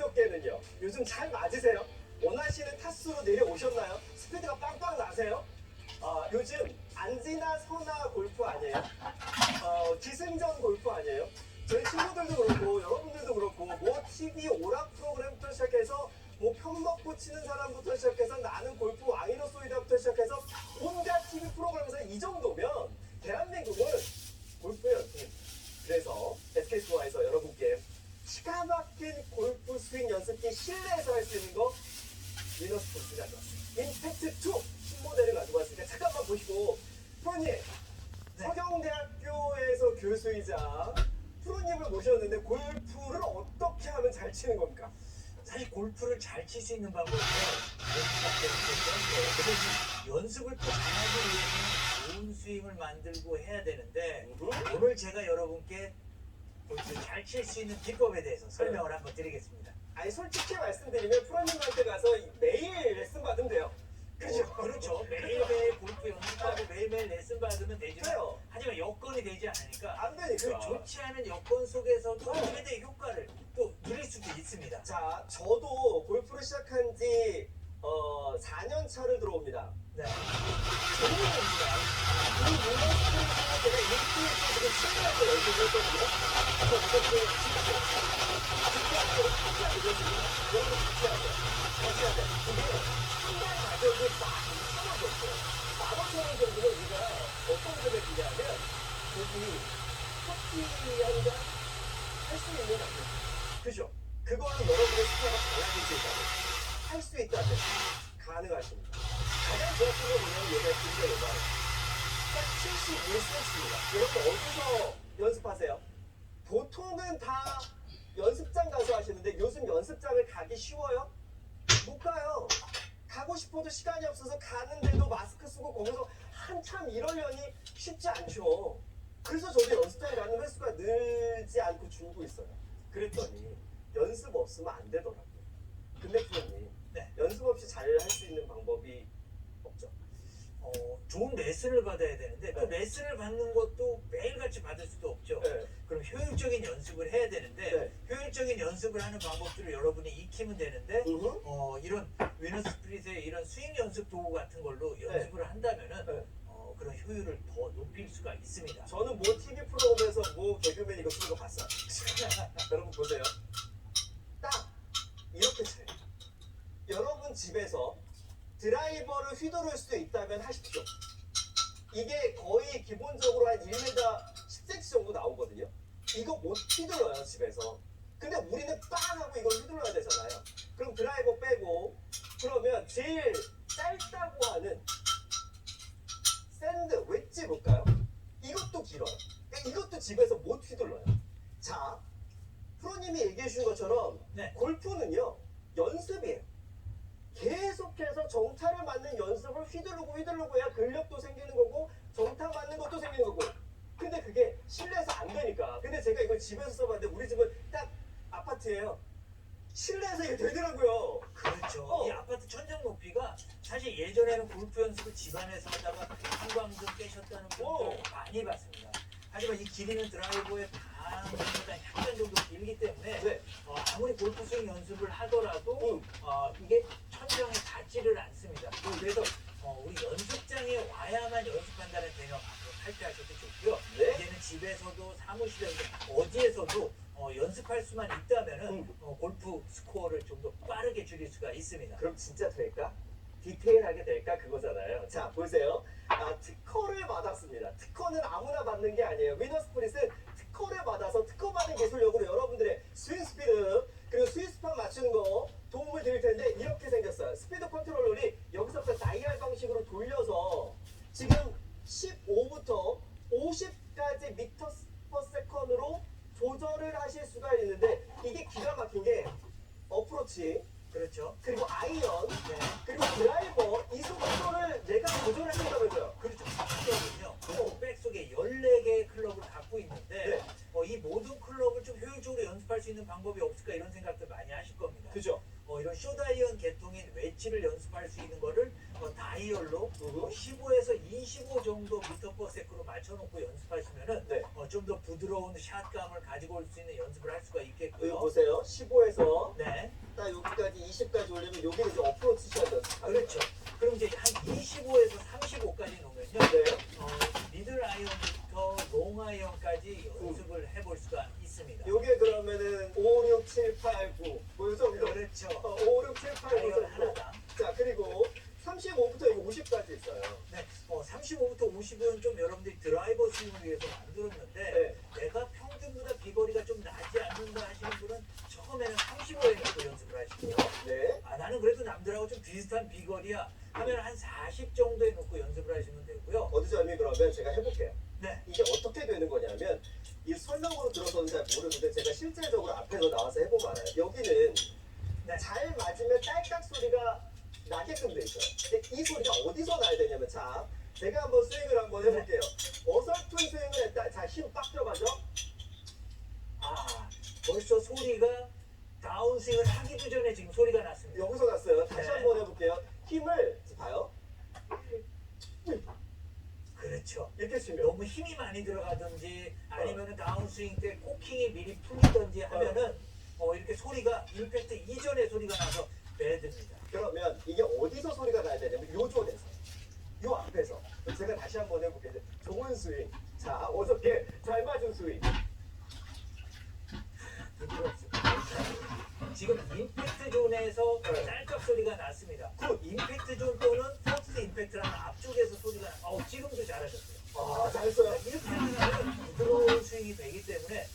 그저께는요. 요즘 잘 맞으세요? 원하시는 타수로 내려오셨나요? 스피드가 빵빵 나세요? 아, 요즘 안지나 서나 골프 아니에요? 어, 기승전 골프 아니에요? 저희 친구들도 그렇고 여러분들도 그렇고 뭐 TV 오락 프로그램부터 시작해서 뭐 편먹고 치는 사람부터 시작해서 나는 골프 왕이로소이다부터 시작해서 온갖 TV 프로그램에서 이 정도면 대한민국은 골프의 연팀 그래서 SK스코어에서 여러분께 기가 막힌 골프 연습기 실내에서 할 수 있는 거 위너스 포스 가져왔어요. 임팩트 2 신모델을 가지고 왔으니까 잠깐만 보시고 프로님 서경대학교에서 교수이자 프로님을 모셨는데 골프를 어떻게 하면 잘 치는 겁니까? 사실 골프를 잘 칠 수 있는 방법은 연습밖에 없거든요. 그래서 연습을 또 잘하기 위해서는 좋은 스윙을 만들고 해야 되는데 오늘 제가 여러분께 골프를 잘 칠 수 있는 비법에 대해서 설명을 한번 드리겠습니다. 아니 솔직히 말씀드리면 프로님한테 가서 매일 레슨 받으면 돼요. 그죠? 어, 그렇죠. 매일매일 골프 연습하고 매일매일 레슨 받으면 되지만. 하지만 여건이 되지 않으니까 안 그 되니까. 좋지 않은 여건 속에서도 최대 효과를 또 누릴 수도 있습니다. 자, 저도 골프를 시작한 지 어, 4년 차를 들어옵니다. 네. 재미입니다. 이 유니스트에서 제가 일주일 지금 친구한테 연습을 했거든요. 그래서 이것도 진짜 진짜로 같이 하게 되거든요. 여러분 같이 하세요. 같이 하세요. 이게 한달 가격이 만 2천 원 정도. 만 5천 원 정도는 우리가 어떤 금액이냐면 여기 커피 한잔 할 수 있는 가격. 그죠? 그걸로 여러분의 스코어가 달라질 수 있다면 할 수 있다면 가능하십니다. 가장 좋았던 건 뭐냐면 얘가 진짜 요만 딱 71cm입니다. 여러분 어디서 연습하세요? 보통은 다 연습장 가서 하시는데 요즘 연습장을 가기 쉬워요? 못 가요. 가고 싶어도 시간이 없어서 가는데도 마스크 쓰고 거기서 한참 이러려니 쉽지 않죠. 그래서 저도 연습장 가는 횟수가 늘지 않고 줄고 있어요. 그랬더니 연습 없으면 안 되더라고요. 근데 프로님 네. 연습 없이 잘 할 수 있는 방법이 없죠. 어, 좋은 레슨을 받아야 되는데 또 네. 레슨을 받는 것도 매일같이 받을 수도 없죠. 네. 그럼 효율적인 연습을 해야 되는데 네. 효율적인 연습을 하는 방법들을 여러분이 익히면 되는데 음흠. 어, 이런 위너스 스프릿의 이런 스윙 연습 도구 같은 걸로 연습을 한다면은 네. 어, 그런 효율을 더 높일 수가 있습니다. 저는 뭐 TV 프로그램에서 뭐 개그맨 이거 쓰는 거 봤어요. 여러분 보세요. 딱 이렇게. 여러분 집에서 드라이버를 휘두를 수 있다면 하십시오. 이게 거의 기본적으로 한 1m 10cm 정도 나오거든요. 이거 못 휘둘러요 집에서. 근데 우리는 빵 하고 이걸 휘둘러야 되잖아요. 그럼 드라이버 빼고 그러면 제일 짧다고 하는 샌드 웨지 볼까요? 이것도 길어요. 그러니까 이것도 집에서 못 휘둘러요. 자, 프로님이 얘기해 주신 것처럼 네. 골프는요 연습이에요. 계속해서 정타를 맞는 연습을 휘두르고 휘두르고 해야 근력도 생기는 거고 정타 맞는 것도 생기는 거고. 근데 그게 실내에서 안 되니까. 근데 제가 이걸 집에서 써봤는데 우리 집은 딱 아파트예요. 실내에서 이게 되더라고요. 그렇죠. 어. 이 아파트 천장 높이가 사실 예전에는 골프 연습을 집안에서 하다가 한광등 깨셨다는 거 어. 많이 봤습니다. 하지만 이 길이는 드라이브에 약간 정도 길기 때문에 네. 어, 아무리 골프 스윙 연습을 하더라도 어, 이게 천정에 닿지를 않습니다. 그래서 어, 우리 연습장에 와야만 연습한다는 개념 앞으로 탈피하셔도 좋고요. 네. 이제는 집에서도 사무실에서 어디에서도 어, 연습할 수만 있다면 음. 어, 골프 스코어를 좀 더 빠르게 줄일 수가 있습니다. 그럼 진짜 될까? 디테일하게 될까 그거잖아요. 자 보세요. 아, 특허를 받았습니다. 특허는 아무나 받는 게 아니에요. 위너스프릿은 기술력으로 여러분들의 스윙 스피드 그리고 스윙 스팟 맞추는 거 도움을 드릴 텐데 이렇게 생겼어요. 스피드 컨트롤러이 여기서부터 다이얼 방식으로 돌려서 지금 15부터 50까지 미터 퍼 세컨으로 조절을 하실 수가 있는데 이게 기가 막힌 게 어프로치 그렇죠. 그리고 아이언 네. 그리고 드라이버 이 속도를 내가 조절해준다면서요. 그렇죠. 클럽은요. 어. 백 속에 14개의 클럽을 갖고 있는데 네. 어, 이 모든 클럽을 좀 효율적으로 연습할 수 있는 방법이 없을까 이런 생각들 많이 하실 겁니다. 그죠? 어, 이런 쇼다이언 계통인 웨지를 연습할 수 있는 거를 어, 다이얼로 음. 15에서 25 정도 미터 퍼 세크로 맞춰놓고 연습하시면은 네. 어, 좀 더 부드러운 샷감을 가지고 올 수 있는 연습을 할 수가 여기 있겠고요. 보세요. 15에서 네, 딱 여기까지 20까지 올리면 여기는 이제 어프로치 샷 연습. 그렇죠. 그럼 이제 한 25에서 35까지 놓으면요. 네. 어, 미들 아이언부터 롱 아이언까지 연습을 해볼 수가 있습니다. 요게 그러면은 5, 6, 7, 8, 9. 뭐 요 정도. 그렇죠. 어, 5, 6, 7, 8, 9 아이언 정도. 하나당. 자, 그리고 35부터 여기 50까지 있어요. 네, 어, 35부터 50은 좀 여러분들이 드라이버 스윙을 위해서 만들었는데 네. 내가 평균보다 비거리가 좀 나지 않는다 하시는 분은 처음에는 35에 놓고 연습을 하시고요. 네. 아, 나는 그래도 남들하고 좀 비슷한 비거리야 하면 한 40 정도에 놓고 연습을 하시면 되고요. 어드점이 그러면 제가 해볼게요. 네, 이게 어떻게 되는 거냐면 이 설명으로 들어서는 잘 모르는데 제가 실제적으로 앞에서 나와서 해보면 알아요. 여기는 네. 잘 맞으면 딸깍 소리가 나게끔 돼 있어요. 근데 이 소리가 어디서 나야 되냐면 자 제가 한번 스윙을 한번 해볼게요. 어설픈 스윙을 했다. 자 힘 빡 들어가죠? 아, 벌써 소리가 다운스윙을 하기도 전에 지금 소리가 났습니다. 여기서 났어요. 다시 네. 한번 해볼게요. 힘을 봐요. 그렇죠. 이렇게 치면 너무 힘이 많이 들어가든지 아니면 다운스윙 때 코킹이 미리 풀리든지 하면은 어, 이렇게 소리가 임팩트 이전에 소리가 나서 매듭니다. 그러면 이게 어디서 소리가 나야 되냐면 요 존에서 요 앞에서 제가 다시 한번 해볼게요. 좋은 스윙. 자 어저께 잘 맞은 스윙. 지금 임팩트 존에서 네. 짤깍 소리가 났습니다. 그 임팩트 존 또는 퍼스트 임팩트라는 앞쪽에서 소리가 나. 어, 지금도 잘하셨어요. 아 잘했어요. 이렇게 하면 부드러운 스윙이 되기 때문에